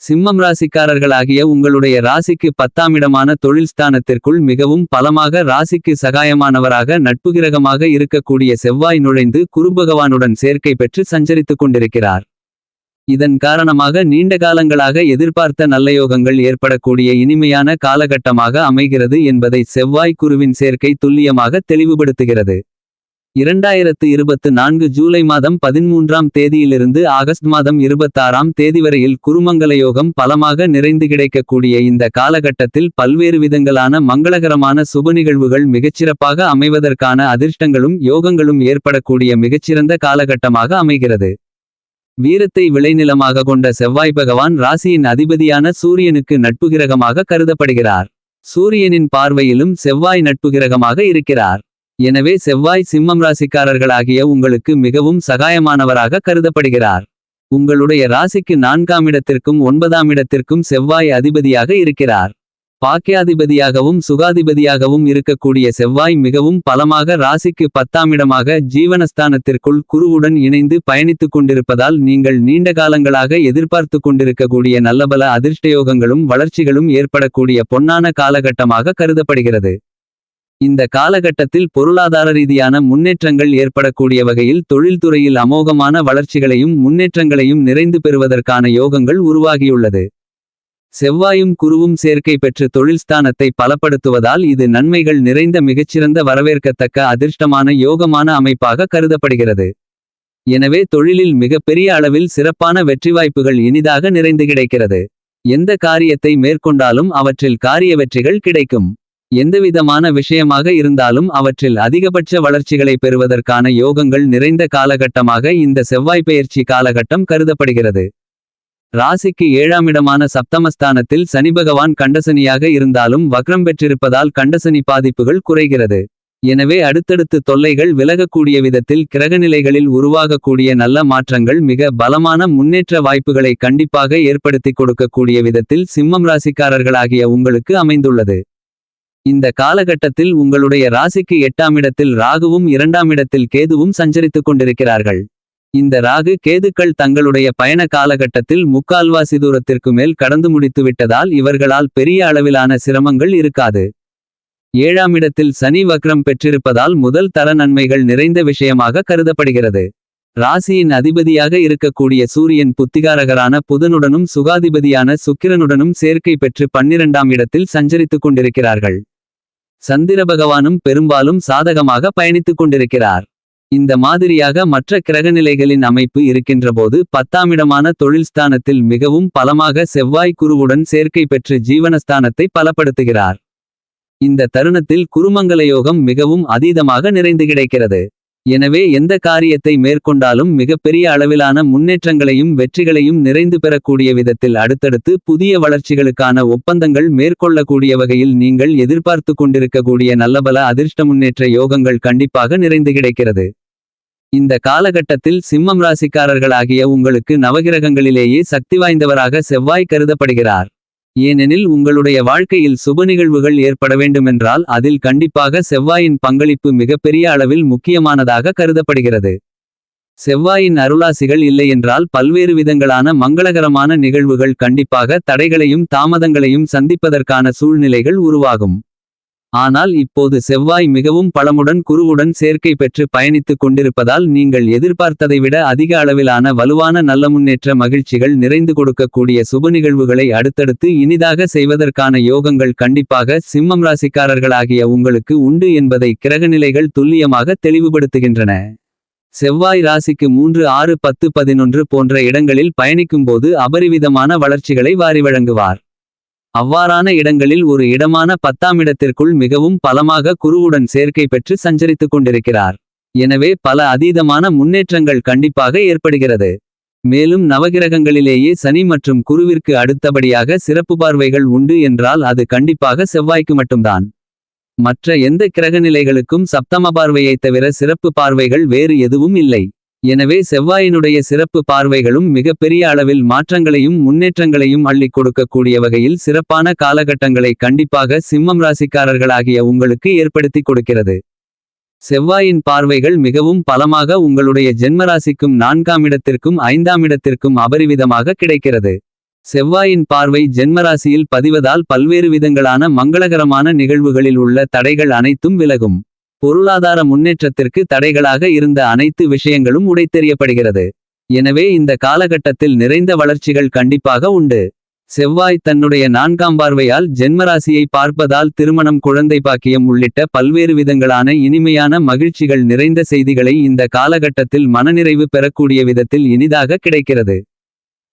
சிம்மம் ராசிக்காரர்களாகிய உங்களுடைய ராசிக்கு பத்தாமிடமான தொழில் ஸ்தானத்திற்குள் மிகவும் பலமாக ராசிக்கு சகாயமானவராக நட்புகிரகமாக இருக்கக்கூடிய செவ்வாய் நுழைந்து குருபகவானுடன் சேர்க்கை பெற்று சஞ்சரித்துக் கொண்டிருக்கிறார். இதன் காரணமாக நீண்ட காலங்களாக எதிர்பார்த்த நல்ல யோகங்கள் ஏற்படக்கூடிய இனிமையான காலகட்டமாக அமைகிறது என்பதை செவ்வாய் குருவின் சேர்க்கை துல்லியமாக தெளிவுபடுத்துகிறது. இரண்டாயிரத்து இருபத்து நான்கு ஜூலை மாதம் பதிமூன்றாம் தேதியிலிருந்து ஆகஸ்ட் மாதம் இருபத்தாறாம் தேதி வரையில் குருமங்கல யோகம் பலமாக நிறைந்து கிடைக்கக்கூடிய இந்த காலகட்டத்தில் பல்வேறு விதங்களான மங்களகரமான சுப நிகழ்வுகள் மிகச்சிறப்பாக அமைவதற்கான அதிர்ஷ்டங்களும் யோகங்களும் ஏற்படக்கூடிய மிகச்சிறந்த காலகட்டமாக அமைகிறது. வீரத்தை விளைநிலமாக கொண்ட செவ்வாய் பகவான் ராசியின் அதிபதியான சூரியனுக்கு நட்புகிரகமாக கருதப்படுகிறார். சூரியனின் பார்வையிலும் செவ்வாய் நட்புகிரகமாக இருக்கிறார். எனவே செவ்வாய் சிம்மம் ராசிக்காரர்களாகிய உங்களுக்கு மிகவும் சகாயமானவராக கருதப்படுகிறார். உங்களுடைய ராசிக்கு நான்காம் இடத்திற்கும் ஒன்பதாம் இடத்திற்கும் செவ்வாய் அதிபதியாக இருக்கிறார். பாக்கியாதிபதியாகவும் சுகாதிபதியாகவும் இருக்கக்கூடிய செவ்வாய் மிகவும் பலமாக ராசிக்கு பத்தாம் இடமாக ஜீவனஸ்தானத்திற்குள் குருவுடன் இணைந்து பயணித்துக் கொண்டிருப்பதால் நீங்கள் நீண்ட காலங்களாக எதிர்பார்த்து கொண்டிருக்கக்கூடிய நல்லபல அதிர்ஷ்டயோகங்களும் வளர்ச்சிகளும் ஏற்படக்கூடிய பொன்னான காலகட்டமாக கருதப்படுகிறது. இந்த காலகட்டத்தில் பொருளாதார ரீதியான முன்னேற்றங்கள் ஏற்படக்கூடிய வகையில் தொழில்துறையில் அமோகமான வளர்ச்சிகளையும் முன்னேற்றங்களையும் நிறைந்து பெறுவதற்கான யோகங்கள் உருவாகியுள்ளது. செவ்வாயும் குருவும் சேர்க்கை பெற்று தொழில்ஸ்தானத்தை பலப்படுத்துவதால் இது நன்மைகள் நிறைந்த மிகச்சிறந்த வரவேற்கத்தக்க அதிர்ஷ்டமான யோகமான அமைப்பாக கருதப்படுகிறது. எனவே தொழிலில் மிகப்பெரிய அளவில் சிறப்பான வெற்றி வாய்ப்புகள் இனிதாக நிறைந்து கிடைக்கிறது. எந்த காரியத்தை மேற்கொண்டாலும் அவற்றில் காரிய வெற்றிகள் கிடைக்கும். எந்தவிதமான விஷயமாக இருந்தாலும் அவற்றில் அதிகபட்ச வளர்ச்சிகளை பெறுவதற்கான யோகங்கள் நிறைந்த காலகட்டமாக இந்த செவ்வாய் பெயர்ச்சி காலகட்டம் கருதப்படுகிறது. ராசிக்கு ஏழாமிடமான சப்தமஸ்தானத்தில் சனி பகவான் கண்டசனியாக இருந்தாலும் வக்ரம் பெற்றிருப்பதால் கண்டசனி பாதிப்புகள் குறைகிறது. எனவே அடுத்தடுத்து தொல்லைகள் விலகக்கூடிய விதத்தில் கிரகநிலைகளில் உருவாகக்கூடிய நல்ல மாற்றங்கள் மிக பலமான முன்னேற்ற வாய்ப்புகளை கண்டிப்பாக ஏற்படுத்திக் கொடுக்கக்கூடிய விதத்தில் சிம்மம் ராசிக்காரர்களாகிய உங்களுக்கு அமைந்துள்ளது. இந்த காலகட்டத்தில் உங்களுடைய ராசிக்கு எட்டாமிடத்தில் ராகுவும் இரண்டாமிடத்தில் கேதுவும் சஞ்சரித்துக் கொண்டிருக்கிறார்கள். இந்த ராகு கேதுக்கள் தங்களுடைய பயண காலகட்டத்தில் முக்கால்வாசி தூரத்திற்கு மேல் கடந்து முடித்துவிட்டதால் இவர்களால் பெரிய அளவிலான சிரமங்கள் இருக்காது. ஏழாமிடத்தில் சனி வக்ரம் பெற்றிருப்பதால் முதல் தர நன்மைகள் நிறைந்த விஷயமாக கருதப்படுகிறது. ராசியின் அதிபதியாக இருக்கக்கூடிய சூரியன் புத்திகாரகரான புதனுடனும் சுகாதிபதியான சுக்கிரனுடனும் சேர்க்கை பெற்று பன்னிரண்டாம் இடத்தில் சஞ்சரித்துக் கொண்டிருக்கிறார்கள். சந்திர பகவானும் பெரும்பாலும் சாதகமாக பயணித்துக் கொண்டிருக்கிறார். இந்த மாதிரியாக மற்ற கிரகநிலைகளின் அமைப்பு இருக்கின்றபோது பத்தாமிடமான தொழில் ஸ்தானத்தில் மிகவும் பலமாக செவ்வாய் குருவுடன் சேர்க்கை பெற்று ஜீவனஸ்தானத்தை பலப்படுத்துகிறார். இந்த தருணத்தில் குருமங்கல யோகம் மிகவும் அதீதமாக நிறைந்து கிடைக்கிறது. எனவே எந்த காரியத்தை மேற்கொண்டாலும் மிகப்பெரிய அளவிலான முன்னேற்றங்களையும் வெற்றிகளையும் நிறைந்து பெறக்கூடிய விதத்தில் அடுத்தடுத்து புதிய வளர்ச்சிகளுக்கான ஒப்பந்தங்கள் மேற்கொள்ளக்கூடிய வகையில் நீங்கள் எதிர்பார்த்து கொண்டிருக்கக்கூடிய நல்லபல அதிர்ஷ்ட முன்னேற்ற யோகங்கள் கண்டிப்பாக நிறைந்து கிடைக்கிறது. இந்த காலகட்டத்தில் சிம்மம் ராசிக்காரர்களாகிய உங்களுக்கு நவகிரகங்களிலேயே சக்தி வாய்ந்தவராக செவ்வாய் கருதப்படுகிறார். ஏனெனில் உங்களுடைய வாழ்க்கையில் சுப நிகழ்வுகள் ஏற்பட வேண்டுமென்றால் அதில் கண்டிப்பாக செவ்வாயின் பங்களிப்பு மிகப்பெரிய அளவில் முக்கியமானதாக கருதப்படுகிறது. செவ்வாயின் அருளாசிகள் இல்லையென்றால் பல்வேறு விதங்களான மங்களகரமான நிகழ்வுகள் கண்டிப்பாக தடைகளையும் தாமதங்களையும் சந்திப்பதற்கான சூழ்நிலைகள் உருவாகும். ஆனால் இப்போது செவ்வாய் மிகவும் பலமுடன் குருவுடன் சேர்க்கை பெற்று பயணித்துக் கொண்டிருப்பதால் நீங்கள் எதிர்பார்த்ததை விட அதிக அளவிலான வலுவான நல்ல முன்னேற்ற மகிழ்ச்சிகள் நிறைந்து கொடுக்கக்கூடிய சுப நிகழ்வுகளை அடுத்தடுத்து இனிதாக செய்வதற்கான யோகங்கள் கண்டிப்பாக சிம்மம் ராசிக்காரர்களாகிய உங்களுக்கு உண்டு என்பதை கிரகநிலைகள் துல்லியமாக தெளிவுபடுத்துகின்றன. செவ்வாய் ராசிக்கு மூன்று ஆறு பத்து பதினொன்று போன்ற இடங்களில் பயணிக்கும்போது அபரிவிதமான வளர்ச்சிகளை வாரி வழங்குவார் அவ்வாறான இடங்களில் ஒரு இடமான பத்தாம் இடத்திற்குள் மிகவும் பலமாக குருவுடன் சேர்க்கை பெற்று சஞ்சரித்துக் கொண்டிருக்கிறார். எனவே பல அதீதமான முன்னேற்றங்கள் கண்டிப்பாக ஏற்படுகிறது. மேலும் நவகிரகங்களிலேயே சனி மற்றும் குருவிற்கு அடுத்தபடியாக சிறப்பு பார்வைகள் உண்டு என்றால் அது கண்டிப்பாக செவ்வாய்க்கு மட்டும்தான். மற்ற எந்த கிரகநிலைகளுக்கும் சப்தம பார்வையைத் தவிர சிறப்பு பார்வைகள் வேறு எதுவும் இல்லை. எனவே செவ்வாயினுடைய சிறப்பு பார்வைகளும் மிகப்பெரிய அளவில் மாற்றங்களையும் முன்னேற்றங்களையும் அள்ளிக் கொடுக்கக்கூடிய வகையில் சிறப்பான காலகட்டங்களை கண்டிப்பாக சிம்மம் ராசிக்காரர்களாகிய உங்களுக்கு ஏற்படுத்தி கொடுக்கிறது செவ்வாயின் பார்வைகள் மிகவும் பலமாக உங்களுடைய ஜென்மராசிக்கும் நான்காம் இடத்திற்கும் ஐந்தாம் இடத்திற்கும் அபரிவிதமாக கிடைக்கிறது செவ்வாயின் பார்வை ஜென்மராசியில் பதிவதால் பல்வேறு விதங்களான மங்களகரமான நிகழ்வுகளில் உள்ள தடைகள் அனைத்தும் விலகும். பொருளாதார முன்னேற்றத்திற்கு தடைகளாக இருந்த அனைத்து விஷயங்களும் உடைத்தெறியப்படுகிறது. எனவே இந்த காலகட்டத்தில் நிறைந்த வளர்ச்சிகள் கண்டிப்பாக உண்டு. செவ்வாய் தன்னுடைய நான்காம் பார்வையால் ஜென்மராசியை பார்ப்பதால் திருமணம் குழந்தை பாக்கியம் உள்ளிட்ட பல்வேறு விதங்களான இனிமையான மகிழ்ச்சிகள் நிறைந்த செய்திகளை இந்த காலகட்டத்தில் மனநிறைவு பெறக்கூடிய விதத்தில் இனிதாக கிடைக்கிறது.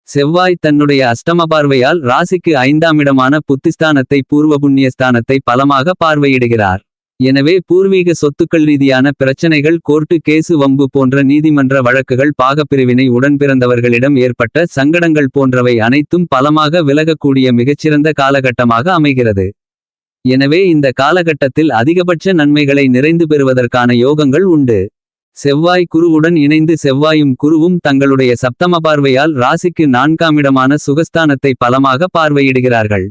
செவ்வாய் தன்னுடைய அஷ்டம பார்வையால் ராசிக்கு ஐந்தாம் இடமான புத்திஸ்தானத்தை பூர்வ புண்ணியஸ்தானத்தை பலமாக பார்வையிடுகிறார். எனவே பூர்வீக சொத்துக்கள் ரீதியான பிரச்சனைகள் கோர்ட்டு கேசு வம்பு போன்ற நீதிமன்ற வழக்குகள் பாகப்பிரிவினை உடன்பிறந்தவர்களிடம் ஏற்பட்ட சங்கடங்கள் போன்றவை அனைத்தும் பலமாக விலகக்கூடிய மிகச்சிறந்த காலகட்டமாக அமைகிறது. எனவே இந்த காலகட்டத்தில் அதிகபட்ச நன்மைகளை நிறைந்து பெறுவதற்கான யோகங்கள் உண்டு. செவ்வாய் குருவுடன் இணைந்து செவ்வாயும் குருவும் தங்களுடைய சப்தம பார்வையால் ராசிக்கு நான்காமிடமான சுகஸ்தானத்தை பலமாக பார்வையிடுகிறார்கள்.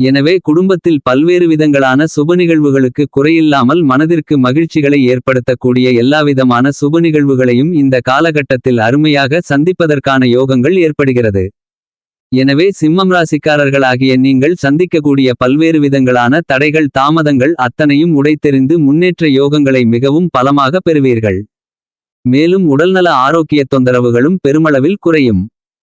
எனவே குடும்பத்தில் பல்வேறு விதங்களான சுப நிகழ்வுகளுக்கு குறையில்லாமல் மனதிற்கு மகிழ்ச்சிகளை ஏற்படுத்தக்கூடிய எல்லாவிதமான சுப நிகழ்வுகளையும் இந்த காலகட்டத்தில் அருமையாக சந்திப்பதற்கான யோகங்கள் ஏற்படுகிறது. எனவே சிம்மம் ராசிக்காரர்களாகிய நீங்கள் சந்திக்கக்கூடிய பல்வேறு விதங்களான தடைகள் தாமதங்கள் அத்தனையும் உடைத்தெறிந்து முன்னேற்ற யோகங்களை மிகவும் பலமாக பெறுவீர்கள். மேலும் உடல்நல ஆரோக்கியத் தொந்தரவுகளும் பெருமளவில் குறையும்.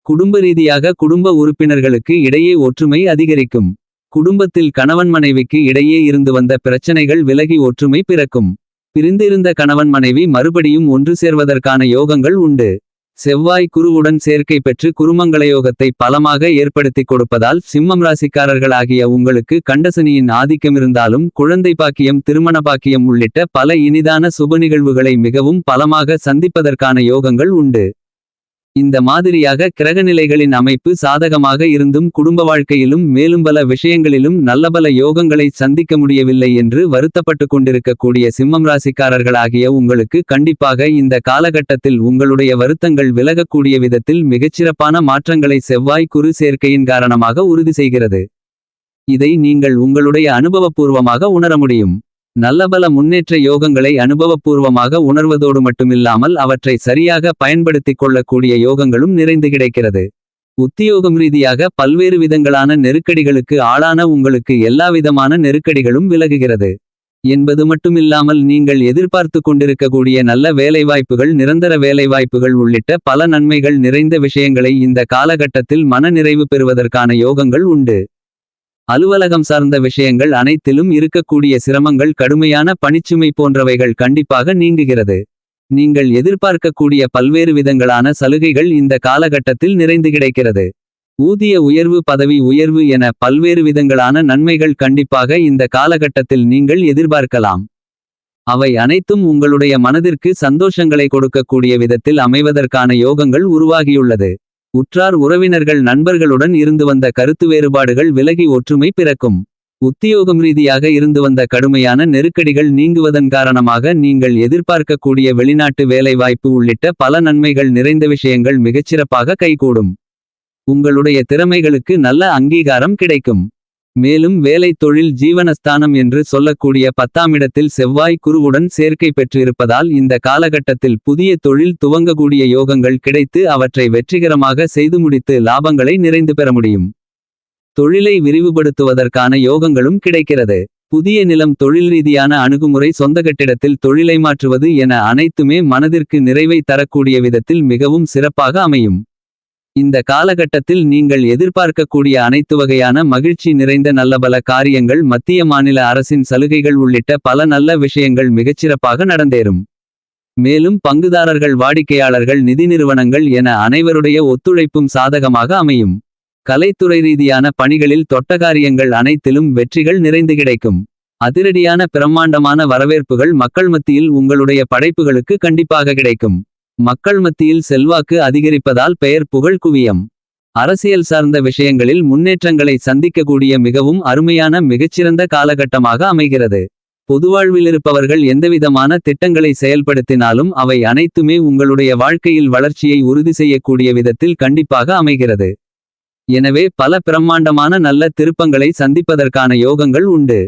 குடும்ப ரீதியாக குடும்ப உறுப்பினர்களுக்கு இடையே ஒற்றுமை அதிகரிக்கும். குடும்பத்தில் கணவன் மனைவிக்கு இடையே இருந்து வந்த பிரச்சனைகள் விலகி ஒற்றுமை பிறக்கும். பிரிந்திருந்த கணவன் மனைவி மறுபடியும் ஒன்று சேர்வதற்கான யோகங்கள் உண்டு. செவ்வாய் குருவுடன் சேர்க்கை பெற்று குருமங்களயோகத்தை பலமாக ஏற்படுத்திக் கொடுப்பதால் சிம்மம் ராசிக்காரர்களாகிய உங்களுக்கு கண்டசனியின் ஆதிக்கமிருந்தாலும் குழந்தை பாக்கியம் திருமண பாக்கியம் உள்ளிட்ட பல இனிதான சுப நிகழ்வுகளை மிகவும் பலமாக சந்திப்பதற்கான யோகங்கள் உண்டு. இந்த மாதிரியாக கிரகநிலைகளின் அமைப்பு சாதகமாக இருந்தும் குடும்ப வாழ்க்கையிலும் மேலும் பல விஷயங்களிலும் நல்லபல யோகங்களை சந்திக்க முடியவில்லை என்று வருத்தப்பட்டுக் கொண்டிருக்கக்கூடிய சிம்மம் ராசிக்காரர்களாகிய உங்களுக்கு கண்டிப்பாக இந்த காலகட்டத்தில் உங்களுடைய வருத்தங்கள் விலகக்கூடிய விதத்தில் மிகச்சிறப்பான மாற்றங்களை செவ்வாய் குறு சேர்க்கையின் காரணமாக உறுதி செய்கிறது. இதை நீங்கள் உங்களுடைய அனுபவபூர்வமாக உணர முடியும். நல்லபல முன்னேற்ற யோகங்களை அனுபவபூர்வமாக உணர்வதோடு மட்டுமில்லாமல் அவற்றை சரியாக பயன்படுத்திக் கொள்ளக்கூடிய யோகங்களும் நிறைந்து கிடைக்கிறது. உத்தியோகம் ரீதியாக பல்வேறு விதங்களான நெருக்கடிகளுக்கு ஆளான உங்களுக்கு எல்லாவிதமான நெருக்கடிகளும் விலகுகிறது. என்பது மட்டுமில்லாமல் நீங்கள் எதிர்பார்த்து கொண்டிருக்கக்கூடிய நல்ல வேலைவாய்ப்புகள் நிரந்தர வேலைவாய்ப்புகள் உள்ளிட்ட பல நன்மைகள் நிறைந்த விஷயங்களை இந்த காலகட்டத்தில் மன நிறைவு பெறுவதற்கான யோகங்கள் உண்டு. அலுவலகம் சார்ந்த விஷயங்கள் அனைத்திலும் இருக்கக்கூடிய சிரமங்கள் கடுமையான பணிச்சுமை போன்றவைகள் கண்டிப்பாக நீங்குகிறது. நீங்கள் எதிர்பார்க்கக்கூடிய பல்வேறு விதங்களான சலுகைகள் இந்த காலகட்டத்தில் நிறைந்து கிடைக்கிறது. ஊதிய உயர்வு பதவி உயர்வு என பல்வேறு விதங்களான நன்மைகள் கண்டிப்பாக இந்த காலகட்டத்தில் நீங்கள் எதிர்பார்க்கலாம். அவை அனைத்தும் உங்களுடைய மனதிற்கு சந்தோஷங்களை கொடுக்கக்கூடிய விதத்தில் அமைவதற்கான யோகங்கள் உருவாகியுள்ளது. உற்றார் உறவினர்கள் நண்பர்களுடன் இருந்து வந்த கருத்து வேறுபாடுகள் விலகி ஒற்றுமை பிறக்கும். உத்தியோகம் ரீதியாக இருந்து வந்த கடுமையான நெருக்கடிகள் நீங்குவதன் காரணமாக நீங்கள் எதிர்பார்க்கக்கூடிய வெளிநாட்டு வேலைவாய்ப்பு உள்ளிட்ட பல நன்மைகள் நிறைந்த விஷயங்கள் மிகச்சிறப்பாக கைகூடும். உங்களுடைய திறமைகளுக்கு நல்ல அங்கீகாரம் கிடைக்கும். மேலும் வேலை தொழில் ஜீவனஸ்தானம் என்று சொல்லக்கூடிய பத்தாமிடத்தில் செவ்வாய் குருவுடன் சேர்க்கை பெற்றிருப்பதால் இந்த காலகட்டத்தில் புதிய தொழில் துவங்கக்கூடிய யோகங்கள் கிடைத்து அவற்றை வெற்றிகரமாக செய்து முடித்து லாபங்களை நிறைந்து பெற முடியும். தொழிலை விரிவுபடுத்துவதற்கான யோகங்களும் கிடைக்கிறது. புதிய நிலம் தொழில் ரீதியான அணுகுமுறை சொந்த கட்டிடத்தில் தொழிலை மாற்றுவது என அனைத்துமே மனதிற்கு நிறைவை தரக்கூடிய விதத்தில் மிகவும் சிறப்பாக அமையும். இந்த காலகட்டத்தில் நீங்கள் எதிர்பார்க்கக்கூடிய அனைத்து வகையான மகிழ்ச்சி நிறைந்த நல்லபல காரியங்கள் மத்திய மாநில அரசின் சலுகைகள் உள்ளிட்ட பல நல்ல விஷயங்கள் மிகச்சிறப்பாக நடந்தேறும். மேலும் பங்குதாரர்கள் வாடிக்கையாளர்கள் நிதி நிறுவனங்கள் என அனைவருடைய ஒத்துழைப்பும் சாதகமாக அமையும். கலைத்துறை ரீதியான பணிகளில் தொட்டகாரியங்கள் அனைத்திலும் வெற்றிகள் நிறைந்து கிடைக்கும். அதிரடியான பிரம்மாண்டமான வரவேற்புகள் மக்கள் மத்தியில் உங்களுடைய படைப்புகளுக்கு கண்டிப்பாக கிடைக்கும். மக்கள் மத்தியில் செல்வாக்கு அதிகரிப்பதால் பெயர் புகழ் குவியம். அரசியல் சார்ந்த விஷயங்களில் முன்னேற்றங்களை சந்திக்கக்கூடிய மிகவும் அருமையான மிகச்சிறந்த காலகட்டமாக அமைகிறது. பொதுவாழ்விலிருப்பவர்கள் எந்தவிதமான திட்டங்களை செயல்படுத்தினாலும் அவை அனைத்துமே உங்களுடைய வாழ்க்கையில் வளர்ச்சியை உறுதி செய்யக்கூடிய விதத்தில் கண்டிப்பாக அமைகிறது. எனவே பல பிரம்மாண்டமான நல்ல திருப்பங்களை சந்திப்பதற்கான யோகங்கள் உண்டு.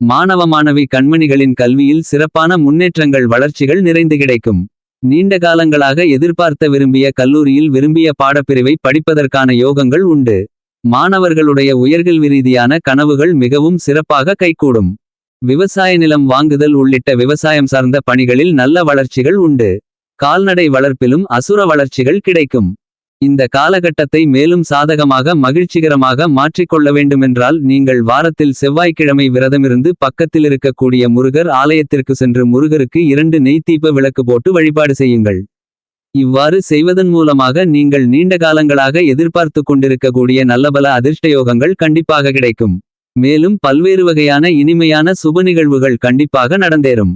மாணவ மாணவி கண்மணிகளின் கல்வியில் சிறப்பான முன்னேற்றங்கள் வளர்ச்சிகள் நிறைந்து கிடைக்கும். நீண்ட காலங்களாக எதிர்பார்த்த விரும்பிய கல்லூரியில் விரும்பிய பாடப்பிரிவை படிப்பதற்கான யோகங்கள் உண்டு. மாணவர்களுடைய உயர்கல்வி ரீதியான கனவுகள் மிகவும் சிறப்பாக கைகூடும். விவசாய நிலம் வாங்குதல் உள்ளிட்ட விவசாயம் சார்ந்த பணிகளில் நல்ல வளர்ச்சிகள் உண்டு. கால்நடை வளர்ப்பிலும் அசுர வளர்ச்சிகள் கிடைக்கும். இந்த காலகட்டத்தை மேலும் சாதகமாக மகிழ்ச்சிகரமாக மாற்றிக்கொள்ள வேண்டுமென்றால் நீங்கள் வாரத்தில் செவ்வாய்க்கிழமை விரதமிருந்து பக்கத்திலிருக்கக்கூடிய முருகர் ஆலயத்திற்கு சென்று முருகருக்கு இரண்டு நெய்த்தீப விளக்கு போட்டு வழிபாடு செய்யுங்கள். இவ்வாறு செய்வதன் மூலமாக நீங்கள் நீண்ட காலங்களாக எதிர்பார்த்துக் கொண்டிருக்கக்கூடிய நல்லபல அதிர்ஷ்டயோகங்கள் கண்டிப்பாக கிடைக்கும். மேலும் பல்வேறு வகையான இனிமையான சுப நிகழ்வுகள் கண்டிப்பாக நடந்தேறும்.